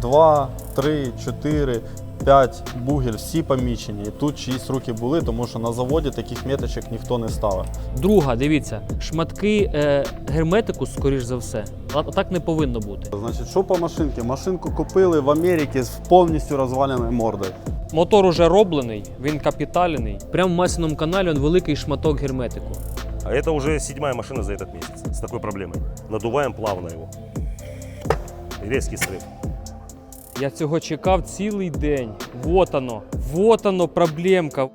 2, 3, 4, 5 бугель, всі помічені. І тут чиїсь руки були, тому що на заводі таких меточок ніхто не ставив. Друга, дивіться, шматки е, герметику, скоріш за все. А так не повинно бути. Значить, що по машинці? Машинку купили в Америці з повністю розваленою мордою. Мотор уже роблений, він капітальний. Прямо в масляному каналі он великий шматок герметику. А это уже седьмая машина за этот месяц с такой проблемой. Надуваем плавно его. И резкий срыв. Я цього чекав цілий день. Вот оно, вот оно проблемка.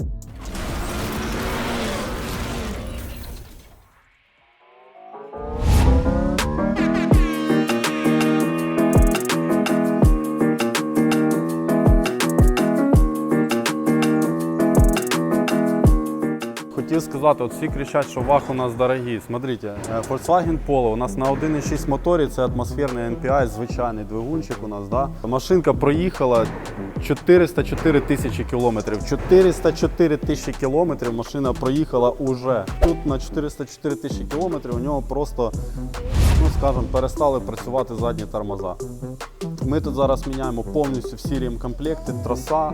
Хотів сказати, от всі кричать, що вах у нас дорогі. Смотрите, е, Volkswagen Polo у нас на 1,6 моторі, це атмосферний NPI, звичайний двигунчик у нас. Да? Машинка проїхала 404 тисячі кілометрів. 404 тисячі кілометрів машина проїхала уже. Тут на 404 тисячі кілометрів у нього просто, ну скажімо, перестали працювати задні тормоза. Ми тут зараз міняємо повністю всі ремкомплекти, троса, е,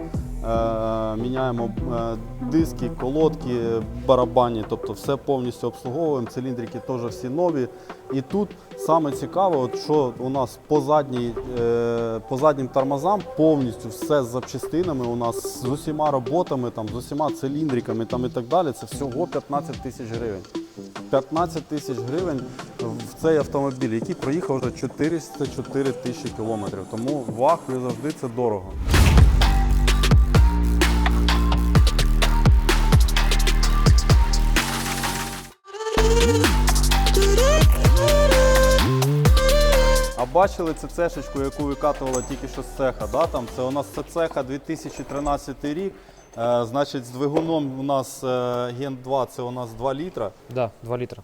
міняємо е, диски, колодки, барабані, тобто все повністю обслуговуємо. Циліндрики теж всі нові. І тут саме цікаве, от що у нас по, задній, е, по заднім тормозам повністю все з запчастинами. У нас з усіма роботами, там, з усіма циліндриками там, і так далі. Це всього 15 тисяч гривень. 15 тисяч гривень в цей автомобіль, який проїхав вже 404 тисячі кілометрів. Тому ваг і завжди це дорого. Бачили цю цешечку, яку викатувала тільки що з цеха? Да? Там, це у нас це цеха 2013 рік. Е, значить, з двигуном у нас е, Ген 2 це у нас 2 літра. Да, 2 літра.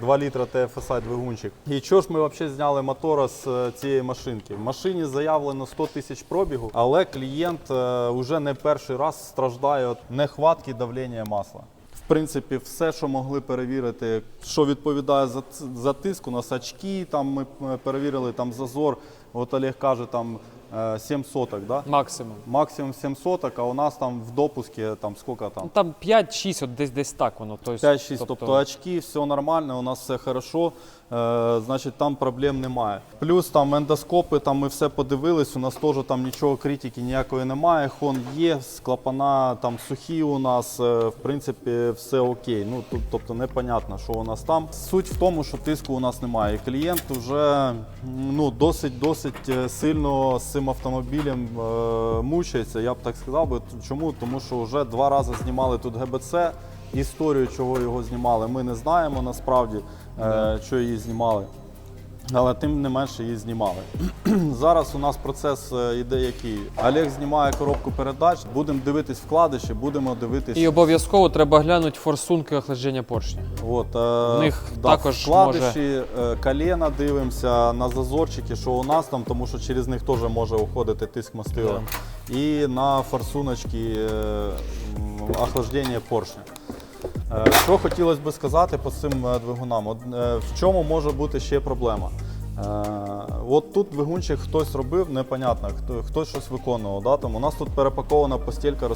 2 літра TFSI двигунчик. І чого ж ми взагалі зняли мотора з е, цієї машинки? В машині заявлено 100 тисяч пробігу, але клієнт е, вже не перший раз страждає від нехватки давлення масла. Принципі, все, що могли перевірити, що відповідає за, за тиск, у там ми е, перевірили там зазор. От Олег каже, там 7 соток, да? Максимум. максимум 7 соток, а у нас там в допуску там скільки там? Ну, там 5-6, от десь десь так воно. Тобто, 5-6, тобто очки, все нормально, у нас все хорошо, е, значить там проблем немає. Плюс там ендоскопи, там ми все подивились, у нас теж там нічого критики ніякої немає. Хон є, клапана там сухі у нас, е, в принципі, все окей. Ну тут, тобто непонятно, що у нас там. Суть в тому, що тиску у нас немає. І клієнт вже ну, досить досить е, сильно цим автомобілем е, мучається. Я б так сказав би. Чому? Тому що вже два рази знімали тут ГБЦ. Історію, чого його знімали, ми не знаємо насправді, е, що її знімали. Але тим не менше її знімали. Зараз у нас процес е, іде який. Олег знімає коробку передач, будемо дивитись вкладиші, будемо дивитись. І обов'язково треба глянути форсунки охлаждення поршня. От, е, В них да, також вкладиші, е, коліна дивимося на зазорчики, що у нас там, тому що через них теж може уходити тиск мастила. І на форсуночки е, охлаждення поршня. Е, Що хотілося би сказати по цим е, двигунам? Е, В чому може бути ще проблема? От тут двигунчик хтось робив, непонятно, хто, хтось щось виконував. Да? Там у нас тут перепакована постілька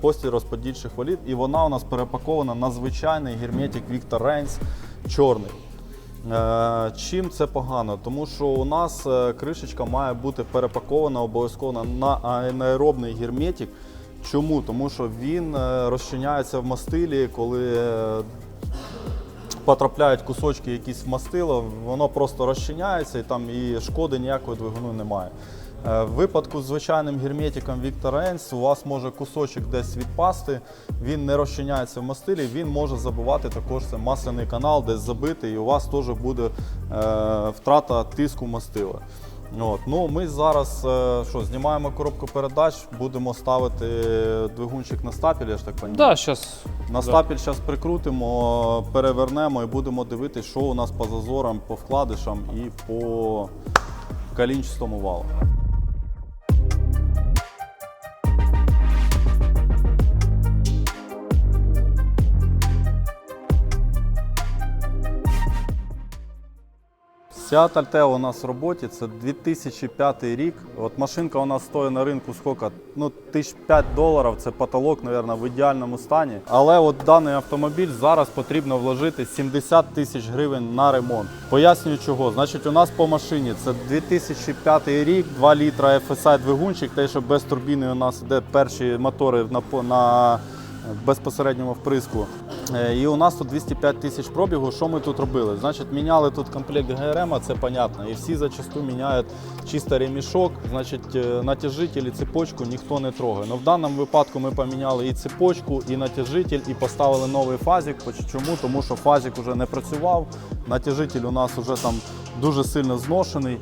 постіль розподільчих валіт, і вона у нас перепакована на звичайний герметик Victor Reigns чорний. Чим це погано? Тому що у нас кришечка має бути перепакована обов'язково на анаеробний герметик. Чому? Тому що він е, розчиняється в мастилі, коли е, потрапляють кусочки якісь в мастило, воно просто розчиняється і там і шкоди ніякої двигуну немає. Е, В випадку з звичайним герметиком Victor Reigns у вас може кусочок десь відпасти, він не розчиняється в мастилі, він може забивати також це масляний канал, десь забитий, і у вас теж буде е, втрата тиску мастила. От. Ну, ми зараз е, що, знімаємо коробку передач, будемо ставити двигунчик на стапель, я ж так розумію. Да, щас. На стапель зараз прикрутимо, перевернемо і будемо дивитися, що у нас по зазорам, по вкладишам і по калінчистому валу. Seat Altea у нас в роботі, це 2005 рік. От машинка у нас стоїть на ринку скільки? Ну, тисяч 5 доларів, це потолок, мабуть, в ідеальному стані. Але от даний автомобіль зараз потрібно вложити 70 тисяч гривень на ремонт. Пояснюю чого. Значить, у нас по машині це 2005 рік, 2 літра FSI двигунчик, те, що без турбіни у нас йде перші мотори на, по- на безпосередньому вприску. Е, І у нас тут 205 тисяч пробігу. Що ми тут робили? Значить, міняли тут комплект ГРМ, це понятно. І всі зачасту міняють чисто ремішок, значить, е, натяжитель і цепочку ніхто не трогає. Но в даному випадку ми поміняли і цепочку, і натяжитель, і поставили новий фазик. Чому? Тому що фазик вже не працював. Натяжитель у нас вже там дуже сильно зношений.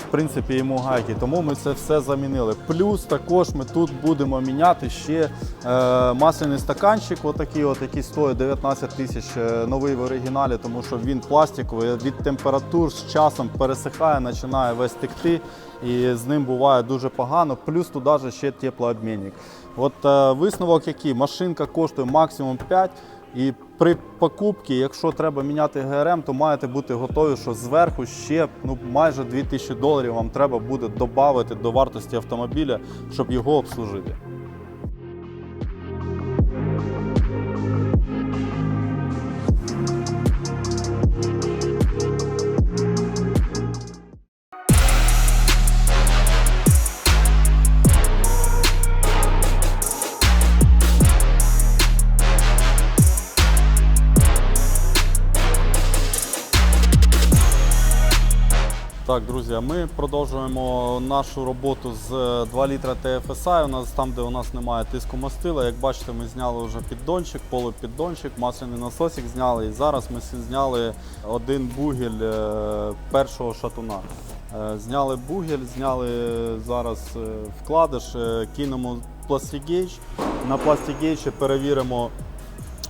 В принципі, йому гайки, тому ми це все замінили. Плюс також ми тут будемо міняти ще е, масляний стаканчик, отакий, от, який стоїть 19 тисяч е, новий в оригіналі, тому що він пластиковий, від температур з часом пересихає, починає весь текти, і з ним буває дуже погано. Плюс туди ще теплообмінник. От е, висновок який? Машинка коштує максимум 5. І при покупці, якщо треба міняти ГРМ, то маєте бути готові, що зверху ще ну, майже 2000 доларів вам треба буде додати до вартості автомобіля, щоб його обслужити. Так, друзі, ми продовжуємо нашу роботу з 2 літра TFSI. У нас там, де у нас немає тиску мастила. Як бачите, ми зняли вже піддончик, полупіддончик, масляний насосик зняли. І зараз ми зняли один бугель е, першого шатуна. Е, Зняли бугель, зняли зараз е, вкладиш, е, кинемо пластигейдж. На пластигейджі перевіримо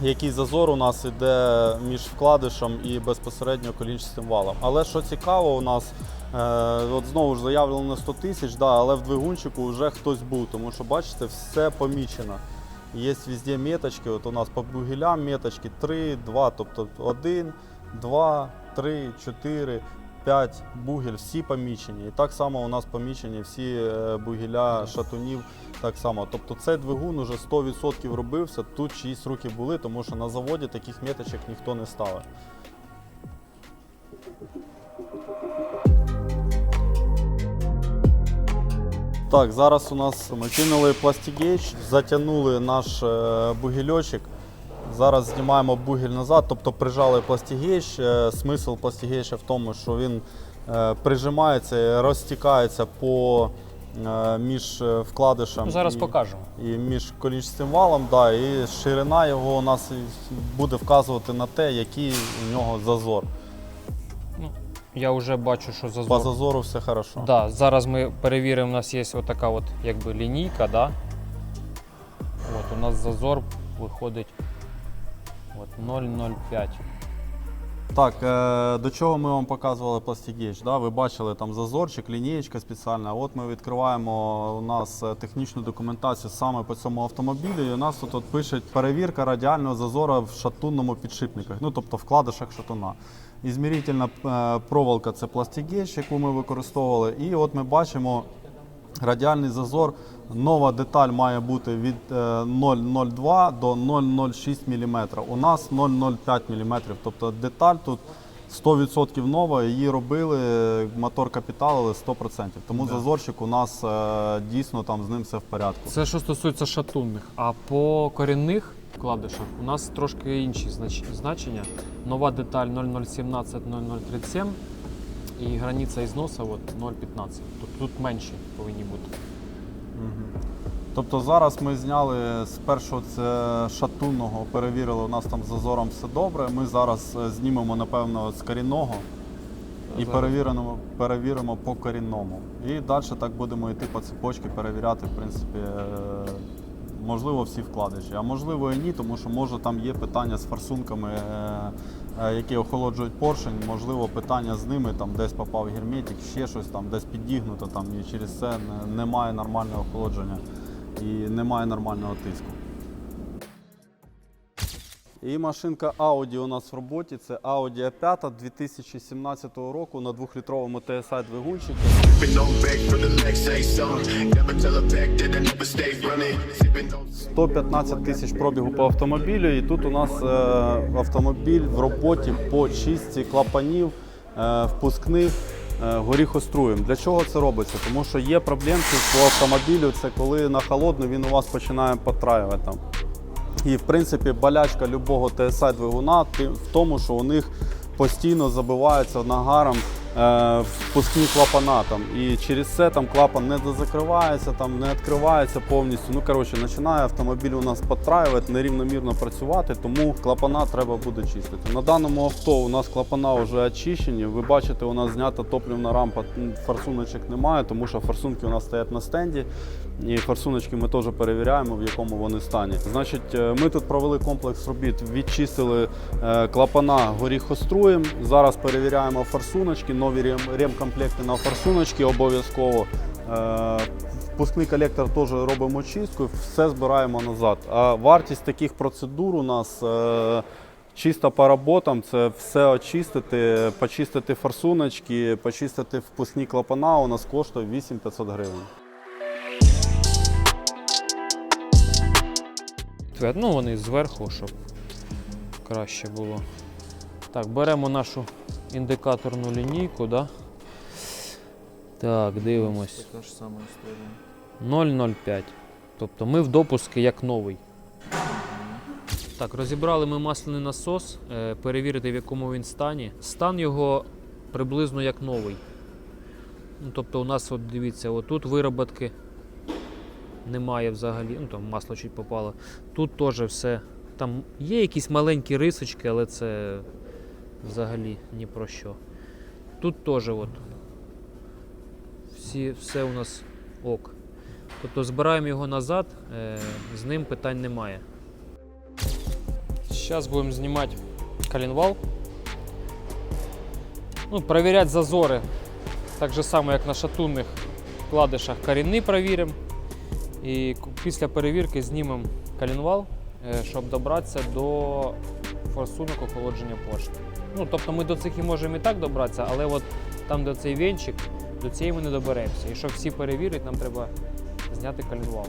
який зазор у нас іде між вкладишем і безпосередньо колінчастим валом. Але що цікаво, у нас е, от знову ж заявлено на 100 тисяч, да, але в двигунчику вже хтось був, тому що бачите, все помічено. Є везде меточки, от у нас по бугелям меточки 3, 2, тобто 1, 2, 3, 4, 5 бугель, всі помічені. І так само у нас помічені всі е, бугеля шатунів так само. Тобто цей двигун уже 100% робився, тут чиїсь руки були, тому що на заводі таких меточок ніхто не ставить. Так, зараз у нас ми кинули пластигейдж, затягнули наш е, бугельочок. Зараз знімаємо бугель назад, тобто прижали пластигейдж. Е, Смисл пластигейджа в тому, що він е, прижимається, розтікається по е, між вкладишем Ну, зараз і, покажемо. і між колінчастим валом, да, і ширина його у нас буде вказувати на те, який у нього зазор. Ну, я вже бачу, що По зазор. зазору все хорошо. Да, зараз ми перевіримо, у нас є отака от, якби лінійка, да? От, у нас зазор виходить от, 0,05. Так, е, до чого ми вам показували пластигейдж, да? Ви бачили там зазорчик, лінієчка спеціальна. От ми відкриваємо у нас е, технічну документацію саме по цьому автомобілю. І у нас тут от пише перевірка радіального зазору в шатунному підшипниках, ну тобто вкладишах шатуна. Ізмірительна е, проволока це пластигейдж, яку ми використовували. І от ми бачимо Радіальний зазор, нова деталь має бути від е, 0,02 до 0,06 мм. У нас 0,05 мм. Тобто деталь тут 100% нова, її робили, мотор капіталили 100%. Тому зазорчик у нас е, дійсно там з ним все в порядку. Це що стосується шатунних. А по корінних вкладишах у нас трошки інші значення. Нова деталь 0017-0037 і границя ізносу от 0,15. Тут, тут менші повинні бути. Тобто зараз ми зняли з першого це шатунного, перевірили, у нас там з зазором все добре. Ми зараз е, знімемо, напевно, з корінного і Зараз. перевіримо, перевіримо по корінному. І далі так будемо йти по цепочці, перевіряти, в принципі, е, можливо, всі вкладиші. А можливо і ні, тому що може там є питання з форсунками, е, які охолоджують поршень, можливо, питання з ними, там десь попав герметик, ще щось там, десь підігнуто, там, і через це немає нормального охолодження і немає нормального тиску. І машинка Audi у нас в роботі. Це Audi A5 2017 року на 2-літровому TSI двигунчику. Sipping on back from the Lex say song. Never tell her back that I never stay running. Sipping on 115 тисяч пробігу по автомобілю, і тут у нас е, автомобіль в роботі по чистці клапанів, е, впускних е, горіхоструєм. Для чого це робиться? Тому що є проблемки по автомобілю, це коли на холодну він у вас починає потраювати там. І в принципі болячка любого TSI двигуна в тому, що у них постійно забиваються нагаром впускні клапана. Там, і через це там клапан не дозакривається, там, не відкривається повністю. Ну коротше, починає автомобіль у нас потраювати, нерівномірно працювати, тому клапана треба буде чистити. На даному авто у нас клапана вже очищені. Ви бачите, у нас знята топливна рампа, форсуночок немає, тому що форсунки у нас стоять на стенді. І форсуночки ми теж перевіряємо, в якому вони стані. Значить, е, ми тут провели комплекс робіт, відчистили е, клапана горіхоструєм. Зараз перевіряємо форсуночки, нові ремкомплекти на форсуночки обов'язково. Е, Впускний колектор теж робимо чистку, все збираємо назад. А вартість таких процедур у нас е, чисто по роботам це все очистити, почистити форсуночки, почистити впускні клапана у нас коштує 8500 гривень. Ну, вони зверху, щоб краще було. Так, беремо нашу індикаторну лінійку, да? Так, дивимось. Така ж сама історія. 0,05. Тобто ми в допуски як новий. Так, розібрали ми масляний насос, е, перевірити в якому він стані. Стан його приблизно як новий. Ну, тобто у нас, от дивіться, отут вироботки немає взагалі. Ну там масло чуть попало. Тут теж все. Там є якісь маленькі рисочки, але це взагалі ні про що. Тут теж от. Всі, все у нас ок. Тобто збираємо його назад, е, з ним питань немає. Зараз будемо знімати коленвал. Ну, перевіряти зазори. Так же само, як на шатунних вкладишах корінний перевіримо. І після перевірки знімемо коленвал, е, щоб добратися до форсунок охолодження поршня. Ну, тобто ми до цих і можемо і так добратися, але от там, де цей венчик, до цієї ми не доберемося. І щоб всі перевірити, нам треба зняти коленвал.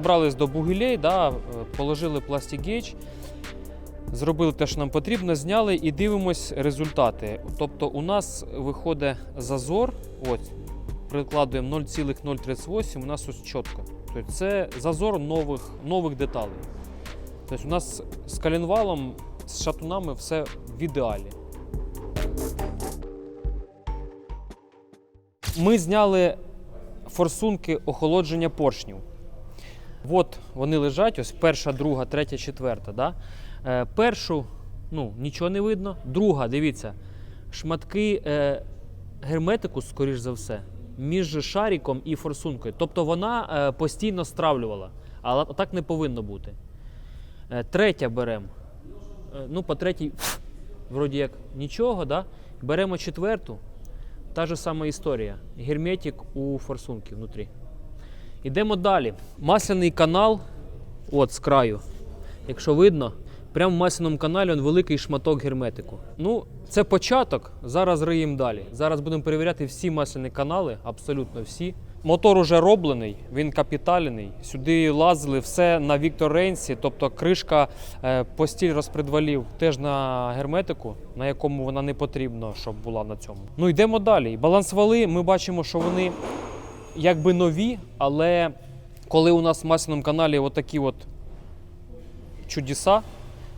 Добрались до бугелей, да, е, положили пластик-гейдж, зробили те, що нам потрібно, зняли і дивимось результати. Тобто у нас виходить зазор, ось, прикладуємо 0,038, у нас ось чітко. Тобто це зазор нових, нових деталей. Тобто у нас з коленвалом, з шатунами все в ідеалі. Ми зняли форсунки охолодження поршнів. От вони лежать, ось перша, друга, третя, четверта. Да? Е, першу ну, нічого не видно. Друга, дивіться, шматки е, герметику, скоріш за все, між шариком і форсункою. Тобто вона е, постійно стравлювала. Але так не повинно бути. Е, третя беремо. Е, ну, по третій, вроді як нічого, да? беремо четверту. Та ж сама історія. Герметик у форсунки внутрі. Йдемо далі. Масляний канал, от з краю, якщо видно, прямо в масляному каналі он великий шматок герметику. Ну, це початок. Зараз риємо далі. Зараз будемо перевіряти всі масляні канали, абсолютно всі. Мотор уже роблений, він капітальний. Сюди лазили все на Віктор Рейнсі, тобто кришка е, постіль розпредвалів теж на герметику, на якому вона не потрібна, щоб була на цьому. Ну йдемо далі. Балансвали, ми бачимо, що вони якби нові, але коли у нас в масляному каналі отакі от чудеса,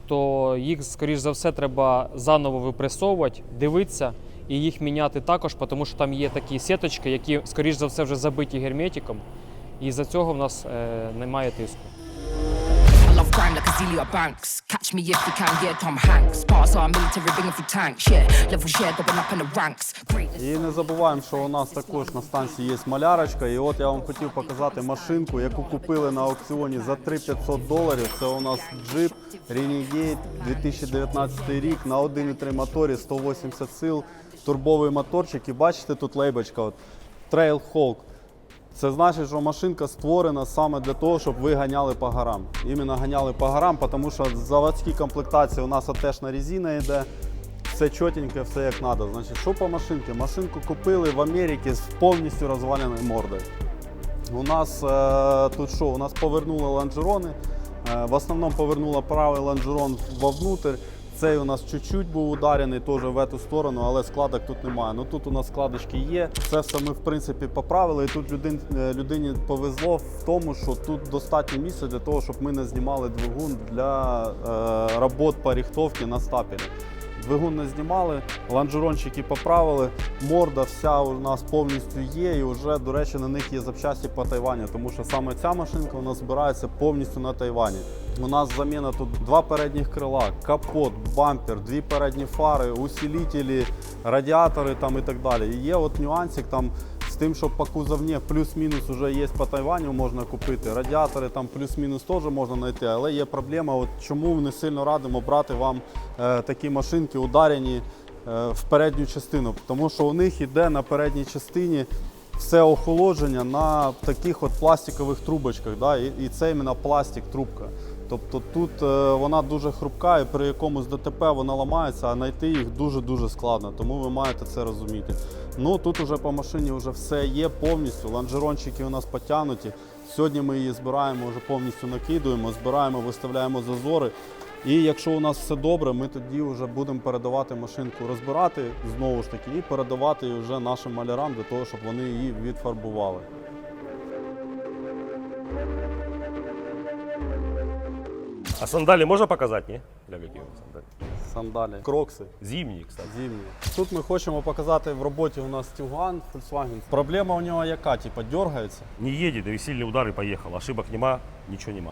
то їх, скоріш за все, треба заново випресовувати, дивитися і їх міняти також, тому що там є такі сіточки, які, скоріш за все, вже забиті герметиком, і за цього в нас е, немає тиску. Love grind like Azealia Banks. Catch me if you can, yeah, Tom Hanks. Parts are military, bringing through tanks, yeah. Levels, yeah, going up in the ranks. І не забуваємо, що у нас також на станції є малярочка. І от я вам хотів показати машинку, яку купили на аукціоні за 3500 доларів. Це у нас джип Renegade 2019 рік на 1,3 моторі, 180 сил, турбовий моторчик. І бачите, тут лейбочка от, Trail Hulk. Це значить, що машинка створена саме для того, щоб ви ганяли по горам. Іменно ганяли по горам, тому що в заводській комплектації у нас теж на резина йде. Все чотеньке, все як треба. Значить, що по машинці? Машинку купили в Америці з повністю розваленою мордою. У нас е, тут що? У нас повернули лонжерони. Е, в основному повернула правий лонжерон вовнутрь. Цей у нас чуть-чуть був ударений теж в эту сторону, але складок тут немає. Ну тут у нас складочки є. Це все ми в принципі поправили. І тут людин, е, людині повезло в тому, що тут достатньо місця для того, щоб ми не знімали двигун для е, робот по ріхтовці на стапелі. Двигун не знімали, лонжерончики поправили, морда вся у нас повністю є, і вже, до речі, на них є запчасті по Тайвані, тому що саме ця машинка у нас збирається повністю на Тайвані. У нас заміна тут два передніх крила, капот, бампер, дві передні фари, усилителі, радіатори там і так далі. І є от нюансик там тим, що по кузовні плюс-мінус вже є по Тайваню, можна купити. Радіатори там плюс-мінус теж можна знайти, але є проблема, от чому не сильно радимо брати вам е, такі машинки ударені е, в передню частину. Тому що у них іде на передній частині все охолодження на таких от пластикових трубочках. Да? І, і це іменно пластик, трубка. Тобто тут е, вона дуже хрупка і при якомусь ДТП вона ламається, а знайти їх дуже-дуже складно, тому ви маєте це розуміти. Ну тут уже по машині вже все є повністю. Лонжерончики у нас потягнуті. Сьогодні ми її збираємо, вже повністю накидуємо, збираємо, виставляємо зазори. І якщо у нас все добре, ми тоді вже будемо передавати машинку, розбирати знову ж таки і передавати її вже нашим малярам для того, щоб вони її відфарбували. А сандали можно показать, не? Для какие у вас сандали? Сандалі, крокси. Зимние, кстати. Зимні. Тут ми хочемо показати в роботі у нас Tiguan, Volkswagen. Проблема у нього яка? Типа дергається. Не едет, и сильный удар и поехал. Ошибок нема, ничего нема.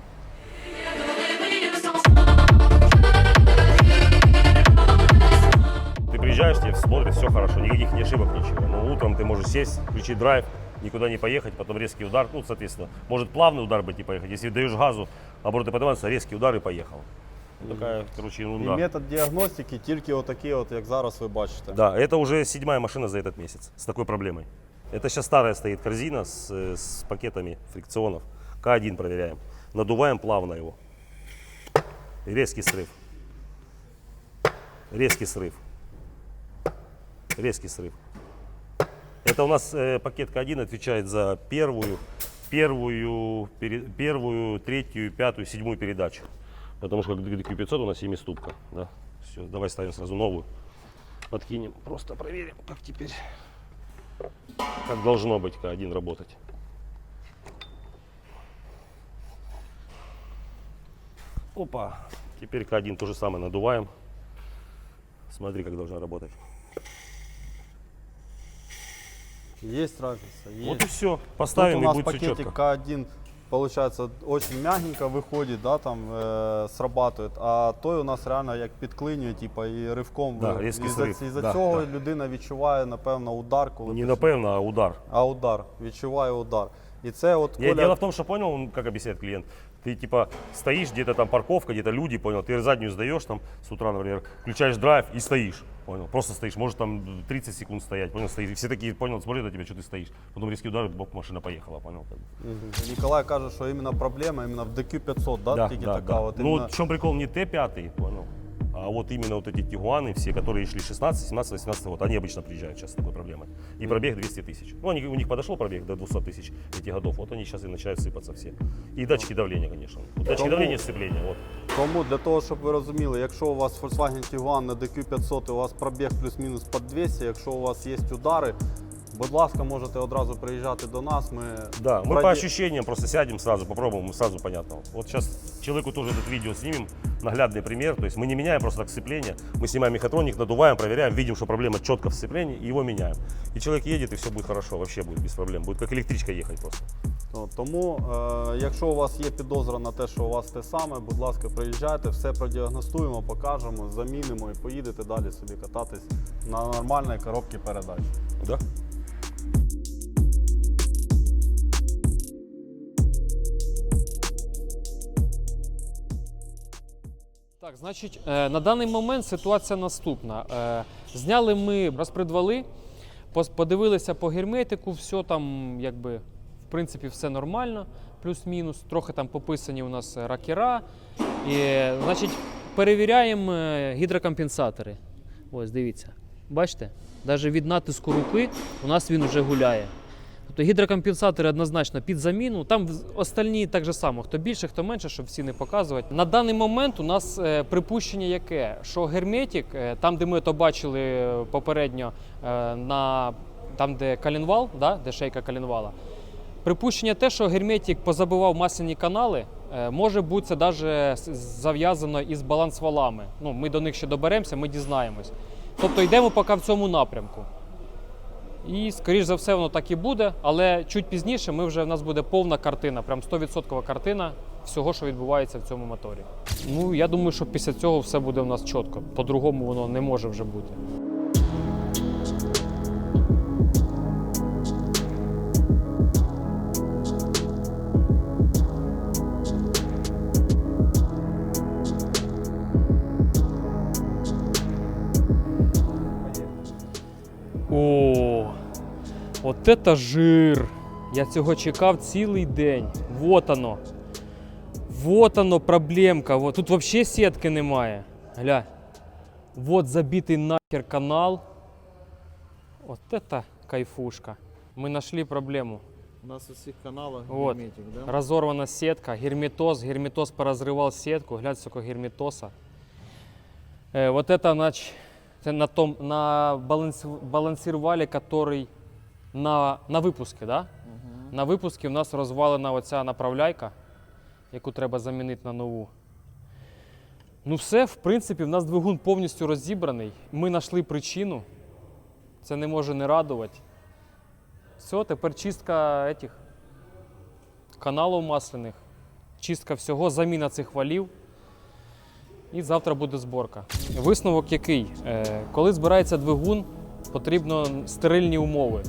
Ты приезжаешь, тебе смотришь, все хорошо, никаких не ошибок, ничего. Но утром ты можешь сесть, включить драйв, никуда не поехать, потом резкий удар, ну, соответственно, может плавный удар быть и поехать. Если даешь газу, обороты поднимаются, резкий удар и поехал. Ну, Такая, короче, І ерунда. метод діагностики тільки отакий, от, як зараз ви бачите. Да, это уже седьмая машина за этот месяц с такой проблемой. Это сейчас старая стоит корзина с, э, с пакетами фрикционов. К1 проверяем. Надуваем плавно его. И резкий срыв. Резкий срыв. Резкий срыв. Это у нас э, пакет К1 отвечает за первую, первую, пере- первую, третью, пятую, седьмую передачу. Потому что как Q500 у нас семиступка. Да? Все, давай ставим сразу новую подкинем. Просто проверим, как теперь, как должно быть К1 работать. Опа, теперь К1 то же самое надуваем. Смотри, как должна работать. Є разниця, є. Вот и все. Тут Поставим у и нас будет все пакетик четко. К1 получается очень мягенько выходит, да, там э, срабатывает, а той у нас реально як підклинює, типа, і ривком. Да, ви- різкий із-за, зрив. із-за Да, цього да. людина відчуває, напевно, удар, коли Не ти- напевно, а удар. а удар, відчуває удар. І це от Я, Коля, дело в том, что понял, он, как объясняет клиент, ты типа стоишь, где-то там парковка, где-то люди, понял, ты заднюю сдаешь там с утра, например, включаешь драйв и стоишь, понял, просто стоишь, может там 30 секунд стоять, понял, стоишь, и все такие, понял, смотрят на тебя, что ты стоишь, потом резкий удар, и бок машина поехала, понял. как бы. Мгм. Ніколай каже, що іменно проблема іменно в DQ500, да, тільки така от Ну, іменно... вот в чем прикол, не Т5, понял, а вот именно вот эти Тигуаны, все, которые шли 16, 17, 18 год, они обычно приезжают сейчас с такой проблемой. И пробег 200 тысяч. Ну, они, у них подошло пробег до 200 тысяч этих годов, вот они сейчас и начинают сыпаться все. И датчики давления, конечно. Вот датчики Кому? давления, сцепления, вот. Тому для того, щоб ви розуміли, якщо у вас Volkswagen Tiguan на DQ500 і у вас пробіг плюс-мінус під 200, якщо у вас є удари, будь ласка, можете одразу приїжджати до нас. Ми Да, мы проді- по ощущениям просто сядем сразу, попробуем, сразу понятно. Вот сейчас человеку тоже этот видео снимем, наглядный пример. То есть мы не меняем просто так сцепление, мы снимаем мехатроник, надуваем, проверяем, видим, что проблема четко в сцеплении, и его меняем. И человек едет, и все будет хорошо, вообще будет без проблем. Будет как электричка ехать просто. От, Тому, е, якщо у вас є підозра на те, що у вас те саме, будь ласка, приїжджайте, все продіагностуємо, покажемо, замінимо і поїдете далі собі кататись на нормальній коробці передач. Да? Так, значить, е, на даний момент ситуація наступна. Е, Зняли ми розпредвали, подивилися по герметику, все там, якби, в принципі, все нормально, плюс-мінус. Трохи там пописані у нас ракера. І, значить, перевіряємо е, гідрокомпенсатори. Ось, дивіться. Бачите? Навіть від натиску руки у нас він вже гуляє. Тобто гідрокомпенсатори однозначно під заміну. Там остальні так же само, хто більше, хто менше, щоб всі не показувати. На даний момент у нас е, припущення яке? Що герметик, е, там, де ми то бачили е, попередньо, на, там, де калінвал, да, де шейка калінвала, Припущення те, що герметик позабивав масляні канали, може бути це навіть зав'язано із балансвалами. Ну, ми до них ще доберемося, ми дізнаємось. Тобто йдемо поки в цьому напрямку. І, скоріш за все, воно так і буде, але чуть пізніше ми вже в нас буде повна картина, прям 100% картина всього, що відбувається в цьому моторі. Ну, я думаю, що після цього все буде в нас чітко. По-другому воно не може вже бути. это жир! Я цього чекав цілий день. Вот оно. Вот оно проблемка. Вот. Тут взагалі сітки немає. Гля. Вот забитий нахер канал. От это кайфушка. Ми знайшли проблему. У нас у всіх каналах Вот. герметик, да? Разорвана сетка, герметоз, герметоз поразрывал сетку, глянь, сколько герметоса. Э, вот это нач, це на том, на баланс, балансирвалі, который на, на випуску, да? На випуску в нас розвалена оця направляйка, яку треба замінити на нову. Ну все, в принципі, в нас двигун повністю розібраний. Ми знайшли причину. Це не може не радувати. Все, тепер чистка этих каналів масляних, чистка всього, заміна цих валів. І завтра буде зборка. Висновок який? Е, коли збирається двигун, потрібно стерильні умови.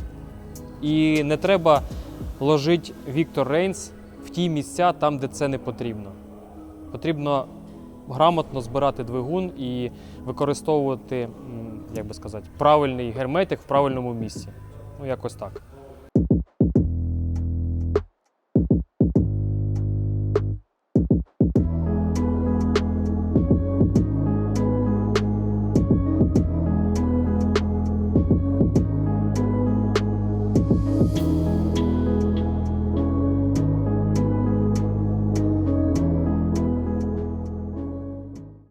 І не треба ложити Віктор Рейнс в ті місця, там, де це не потрібно. Потрібно грамотно збирати двигун і використовувати, як би сказати, правильний герметик в правильному місці. Ну, якось так.